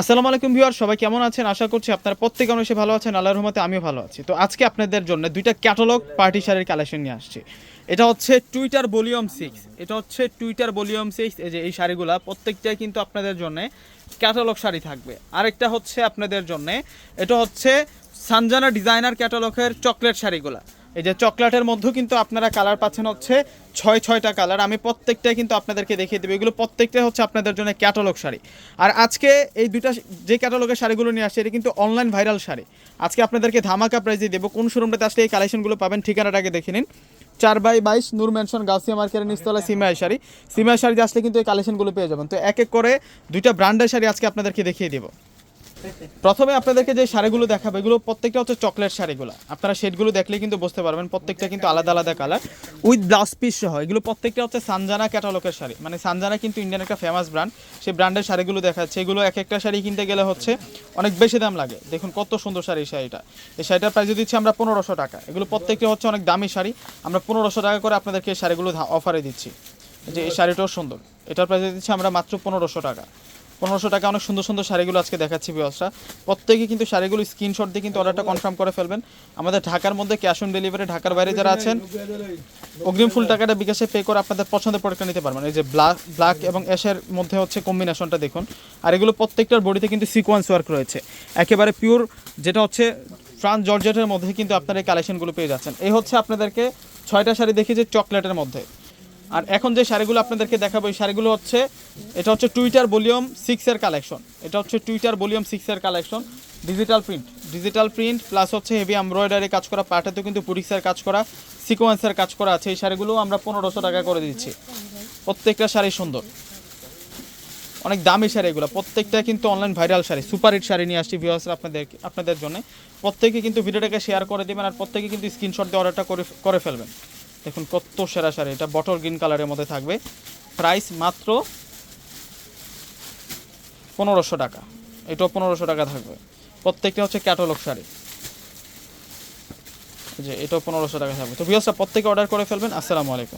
আসসালামু আলাইকুম ভিউয়ার, সবাই কেমন আছেন? আশা করছি আপনারা প্রত্যেক অংশে ভালো আছেন, আল্লাহর রহমতে আমিও ভালো আছি। তো আজকে আপনাদের জন্য দুইটা ক্যাটালগ পার্টি শাড়ির কালেকশন নিয়ে আসছি। এটা হচ্ছে টুইটার ভলিউম সিক্স এটা হচ্ছে টুইটার ভলিউম সিক্স এই যে এই শাড়িগুলা, প্রত্যেকটাই কিন্তু আপনাদের জন্য ক্যাটালগ শাড়ি থাকবে। আরেকটা হচ্ছে আপনাদের জন্য, এটা হচ্ছে সানজানা ডিজাইনার ক্যাটালগের চকলেট শাড়িগুলা। এই যে চকলেটের মধ্যেও কিন্তু আপনারা কালার পাচ্ছেন হচ্ছে ছয় ছয়টা কালার। আমি প্রত্যেকটাই কিন্তু আপনাদেরকে দেখিয়ে দেবো। এগুলো প্রত্যেকটাই হচ্ছে আপনাদের জন্য ক্যাটালগ শাড়ি। আর আজকে এই দুইটা যে ক্যাটালগের শাড়িগুলো নিয়ে আসছে, এটা কিন্তু অনলাইন ভাইরাল শাড়ি। আজকে আপনাদেরকে ধামাকা প্রাইজে দেবো। কোন শোরুমটাতে আসলে এই কালেকশনগুলো পাবেন ঠিকানাটাকে দেখে নিন। চার বাই বাইশ, নূর ম্যানশন গাউসিয়া মার্কেটের নিচতলা সিমাই শাড়ি। সিমাই শাড়ি আসলে কিন্তু এই কালেকশনগুলো পেয়ে যাবেন। তো এক এক করে দুইটা ব্র্যান্ডের শাড়ি আজকে আপনাদেরকে দেখিয়ে দেবো। প্রথমে আপনাদেরকে যে শাড়িগুলো দেখাবো, এগুলো প্রত্যেকটা হচ্ছে চকলেট শাড়িগুলো। আপনারা শেডগুলো দেখলেই কিন্তু বুঝতে পারবেন, প্রত্যেকটা কিন্তু আলাদা আলাদা কালার উইথ ব্লাউজ পিস সহ, এগুলো প্রত্যেকটা হচ্ছে সানজানা ক্যাটালগের শাড়ি। মানে সানজানা কিন্তু ইন্ডিয়ান একটা ফেমাস ব্র্যান্ড সেই ব্র্যান্ডের শাড়িগুলো দেখাচ্ছে। এগুলো এক একটা শাড়ি কিনতে গেলে হচ্ছে অনেক বেশি দাম লাগে। দেখুন কত সুন্দর শাড়ি এই শাড়িটা। এই শাড়িটার প্রাইস দিচ্ছি আমরা পনেরোশো টাকা। এগুলো প্রত্যেকটা হচ্ছে অনেক দামি শাড়ি। আমরা পনেরোশো টাকা করে আপনাদেরকে এই শাড়িগুলো অফারে দিচ্ছি। যে এই শাড়িটাও সুন্দর। এটার প্রাইস দিচ্ছি আমরা মাত্র পনেরোশো টাকা। পনেরোশো টাকা, অনেক সুন্দর সুন্দর শাড়িগুলো আজকে দেখাচ্ছি বিয়সরা প্রত্যেকে কিন্তু শাড়িগুলো স্ক্রিনশট দিয়ে কিন্তু অর্ডারটা কনফার্ম করে ফেলবেন। আমাদের ঢাকার মধ্যে ক্যাশ অন ডেলিভারি ঢাকার বাইরে যারা আছেন, অগ্রিম ফুল টাকাটা বিকাশে পে করে আপনাদের পছন্দের প্রোডাক্টটা নিতে পারবেন। এই যে ব্ল্যাক ব্ল্যাক এবং অ্যাশের মধ্যে হচ্ছে কম্বিনেশনটা দেখুন। আর এগুলো প্রত্যেকটার বডিতে কিন্তু সিকোয়েন্স ওয়ার্ক রয়েছে। একেবারে পিওর যেটা হচ্ছে ফ্রান্স জর্জেটের মধ্যে কিন্তু আপনারা এই কালেকশনগুলো পেয়ে যাচ্ছেন। এই হচ্ছে আপনাদেরকে ছয়টা শাড়ি দেখি যে চকলেটের মধ্যে। আর এখন যে শাড়িগুলো আপনাদেরকে দেখাবো, এই শাড়িগুলো হচ্ছে, এটা হচ্ছে টুইটার ভলিউম সিক্সের কালেকশন এটা হচ্ছে টুইটার ভলিউম সিক্সের collection digital print digital print plus হচ্ছে হেভি এমব্রয়ডারি কাজ করা পাটাতেও কিন্তু পুরিক্সের কাজ করা সিকোয়েন্সের কাজ করা আছে। এই শাড়িগুলো আমরা পনেরোশো টাকা করে দিচ্ছি। প্রত্যেকটা শাড়ি সুন্দর। অনেক দামি শাড়ি এগুলো। প্রত্যেকটা কিন্তু online viral sari. Super hit sari নিয়ে আসছি ভিউয়ার্সরা আপনাদের আপনাদের জন্য। প্রত্যেকে কিন্তু ভিডিওটাকে শেয়ার করে দেবেন আর প্রত্যেকে কিন্তু স্ক্রিনশট দিয়ে অর্ডারটা করে করে ফেলবেন। দেখুন কত সেরা সারি এটা বটল গ্রিন কালারের মধ্যে থাকবে। প্রাইস মাত্র পনেরোশো টাকা। এটাও পনেরোশো টাকা থাকবে। প্রত্যেকটা হচ্ছে ক্যাটালগ শাড়ি। যে, এটাও পনেরোশো টাকা থাকবে। তো বিয়সটা প্রত্যেকে অর্ডার করে ফেলবেন। আসসালামু আলাইকুম।